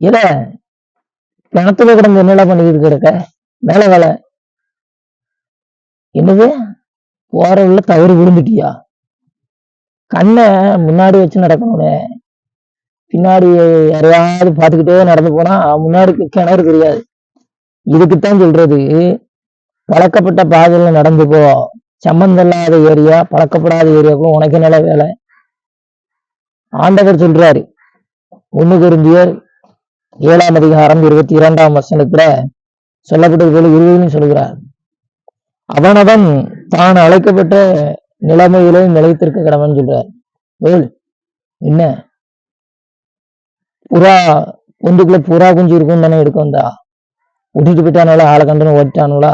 இல கிணத்துல கிடந்து என்னடா பண்ணிக்கிட்டு இருக்க மேல வேலை. என்னது? போற உள்ள தவறு விழுந்துட்டியா? கண்ணை முன்னாடி வச்சு நடக்கணும்னே பின்னாடி யாரையாவது பார்த்துக்கிட்டே நடந்து போனா முன்னாடி கிணறு தெரியாது. இதுக்குத்தான் சொல்றது. பழக்கப்பட்ட பாதையில நடந்து போ. சம்பந்தல்லாத ஏரியா பழக்கப்படாத ஏரியாவுக்கும் உனக்கு நில வேலை? ஆண்டவர் சொல்றாரு. ஒண்ணு குருந்தியர் ஏழாம் அதிகாரம் இருபத்தி இரண்டாம் வசனத்துல சொல்லப்பட்டது போல இருபதுன்னு சொல்கிறார் அவனவன் தான் அழைக்கப்பட்ட நிலைமையிலே நிலைத்திருக்க கடவன் சொல்றார். ஏழு என்ன? புறா ஒன்றுக்குள்ள புறா குஞ்சு இருக்கும் தானே எடுக்க வந்தா? விட்டுட்டு போயிட்டானுங்களா ஆளை கண்டனு ஓட்டானுங்களா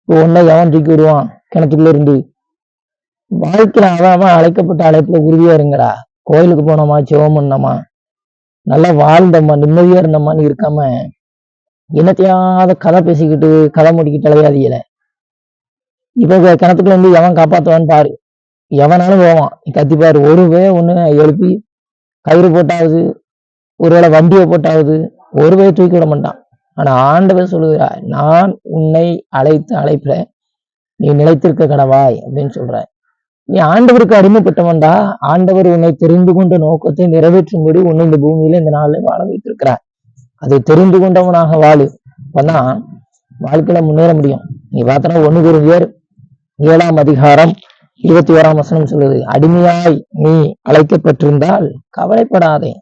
இப்போ ஒன்னா எவன் தூக்கி விடுவான்? கிணத்துக்குள்ள இருந்து. வாழ்க்கையில அவன் அவன் அழைக்கப்பட்ட அழைப்புல உறுதியா இருங்கடா. கோயிலுக்கு போனோமா சிவம் பண்ணோமா? நல்லா வாழ்ந்தம்மா நிம்மதியா இருந்தம்மான்னு இருக்காம என்னத்தையாவது கதை பேசிக்கிட்டு கதை முடிக்கிட்டு அலையாதீல இப்ப கிணத்துக்குள்ள இருந்து எவன் காப்பாத்துவான்னு பாரு. எவனாலும் போவான். கத்தி பாரு. ஒரு வே ஒண்ணு எழுப்பி கயிறு போட்டாவது ஒருவேளை வண்டியை போட்டாவது ஒரு வே தூக்கி விட மாட்டான். ஆனா ஆண்டவர் சொல்லுகிறார் நான் உன்னை அழைத்து அழைப்பில நீ நிலைத்திருக்க கடவாய் அப்படின்னு சொல்ற நீ ஆண்டவருக்கு அடிமைப்பட்டவன்டா ஆண்டவர் உன்னை தெரிந்து கொண்ட நோக்கத்தை நிறைவேற்றும்படி உன்னை இந்த பூமியில இந்த நாளில் வாழ வைத்திருக்கிறார். அதை தெரிந்து கொண்டவனாக வாழு. அப்பதான் வாழ்க்கையில முன்னேற முடியும். நீ பார்த்தனா ஒண்ணு ஒரு ஏழாம் அதிகாரம் இருபத்தி ஓராம் வசனம் சொல்லுது அடிமையாய் நீ அழைக்கப்பட்டிருந்தால் கவலைப்படாதே.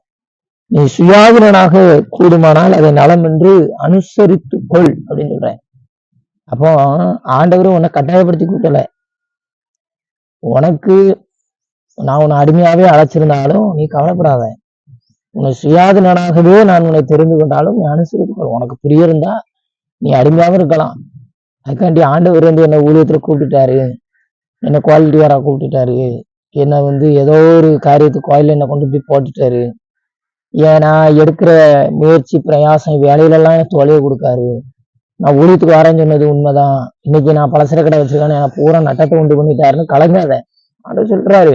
நீ சுயாதீனாக கூடுமானால் அதை நலம் என்று அனுசரித்து கொள் அப்படின்னு சொல்றேன். அப்போ ஆண்டவரும் உன்னை கட்டாயப்படுத்தி கொடுக்கல உனக்கு நான் உன்னை அடிமையாவே அழைச்சிருந்தாலும் நீ கவலைப்படாத. உன்னை சுயாதீனாகவே நான் உன்னை தெரிந்து கொண்டாலும் நீ அனுசரித்துக்கொள் உனக்கு புரிய இருந்தா நீ அடிமையாகவும் இருக்கலாம். அதுக்காண்டி ஆண்டவர் வந்து என்னை ஊழியத்துல கூப்பிட்டுட்டாரு. என்னை குவாலிட்டியாரா கூப்பிட்டுட்டாரு. என்னை வந்து ஏதோ ஒரு காரியத்துக்கு கோயில் என்னை கொண்டு போய் போட்டுட்டாரு. ஏன்னா எடுக்கிற முயற்சி பிரயாசம் வேலையிலலாம் எனக்கு தொலைய கொடுக்காரு நான் ஊழியத்துக்கு வரேன்னு சொன்னது உண்மைதான். இன்னைக்கு நான் பலசர கடை வச்சிருக்கேன் எனக்கு பூரா நட்டத்தை உண்டு பண்ணிட்டாருன்னு கலங்காத. அத சொல்றாரு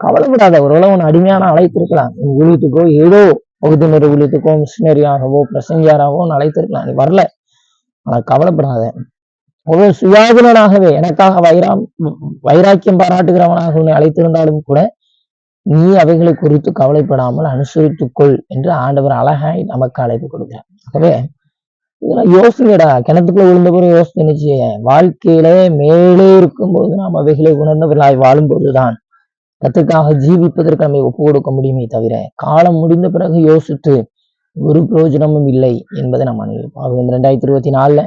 கவலைப்படாத ஒருவேளை உன் அடிமையான அழைத்திருக்கலாம். நீ ஊழியத்துக்கோ ஏதோ பகுதியினர் ஊழியத்துக்கோ மிஷினரியாகவோ பிரசங்கியாராகவோ நான் அழைத்திருக்கலாம். நீ வரல. ஆனா கவலைப்படாத. ஒரு சுயாதீனாகவே எனக்காக வைரா வைராக்கியம் பாராட்டுகிறவனாக உன்னை அழைத்திருந்தாலும் கூட நீ அவைகளை குறித்து கவலைப்படாமல் அனுசரித்துக்கொள் என்று ஆண்டவர் அழகாய் நமக்கு அழைப்பு கொடுக்கிறார். ஆகவே இதெல்லாம் யோசனைடா. கிணத்துக்குள்ள விழுந்த பிறகு யோசனை நிச்சய வாழ்க்கையில மேலே இருக்கும்போது நாம் அவைகளை உணர்ந்தவர்களாய் வாழும்போதுதான் கத்துக்காக ஜீவிப்பதற்கு நம்மை ஒப்பு கொடுக்க முடியுமே தவிர காலம் முடிந்த பிறகு யோசித்து ஒரு பிரயோஜனமும் இல்லை என்பதை நம்ம அனுபவிப்போம் இந்த ரெண்டாயிரத்தி இருபத்தி நாலுல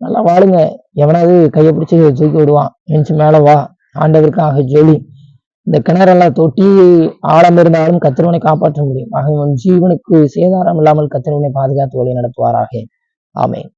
நல்லா வாழுங்க. எவனாவது கையை பிடிச்சி தூக்கி விடுவான். நினைச்சு மேல வா. ஆண்டவருக்காக ஜொலி. இந்த கிணறெல்லாம் தொட்டி ஆழம் இருந்தாலும் கத்திரவனை காப்பாற்ற முடியும். ஆக உன் ஜீவனுக்கு சேதாரம் இல்லாமல் கத்திரவனை பாதுகாத்து வழி நடத்துவாராக. ஆமேன்